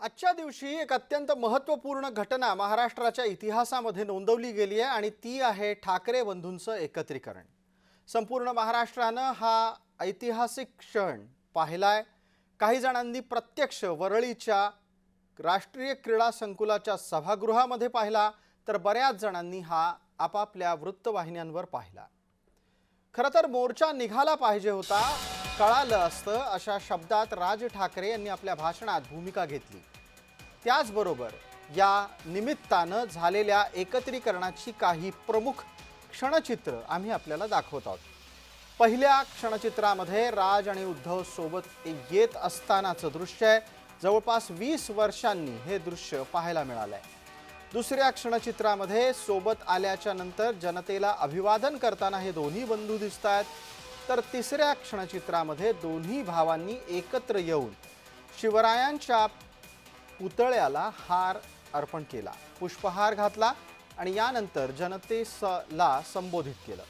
आजच्या दिवशी एक अत्यंत महत्त्वपूर्ण घटना महाराष्ट्राच्या इतिहासामध्ये नोंदवली गेली आहे आणि ती आहे ठाकरे बंधूंचं एकत्रीकरण. संपूर्ण महाराष्ट्रानं हा ऐतिहासिक क्षण पाहिला आहे काही जणांनी प्रत्यक्ष वरळीच्या राष्ट्रीय क्रीडा संकुलाच्या सभागृहामध्ये पाहिला तर बऱ्याच जणांनी हा आपापल्या वृत्तवाहिन्यांवर पाहिला. खरं तर मोर्चा निघाला पाहिजे होता. कळालं असतं अशा शब्दात राज ठाकरे यांनी आपल्या भाषणात भूमिका घेतली. त्याचबरोबर या निमित्तानं झालेल्या एकत्रीकरणाची काही प्रमुख क्षणचित्र आम्ही आपल्याला दाखवत आहोत. पहिल्या क्षणचित्रामध्ये राज आणि उद्धव सोबत येत असतानाचं दृश्य आहे. जवळपास वीस वर्षांनी हे दृश्य पाहायला मिळालं आहे दुसऱ्या क्षणचित्रामध्ये सोबत आल्याच्यानंतर जनतेला अभिवादन करताना हे दोन्ही बंधू दिसत आहेत तर तिसऱ्या क्षणचित्रामध्ये दोन्ही भावांनी एकत्र येऊन शिवरायांच्या पुतळ्याला हार अर्पण केला पुष्पहार घातला आणि यानंतर जनतेला संबोधित केलं.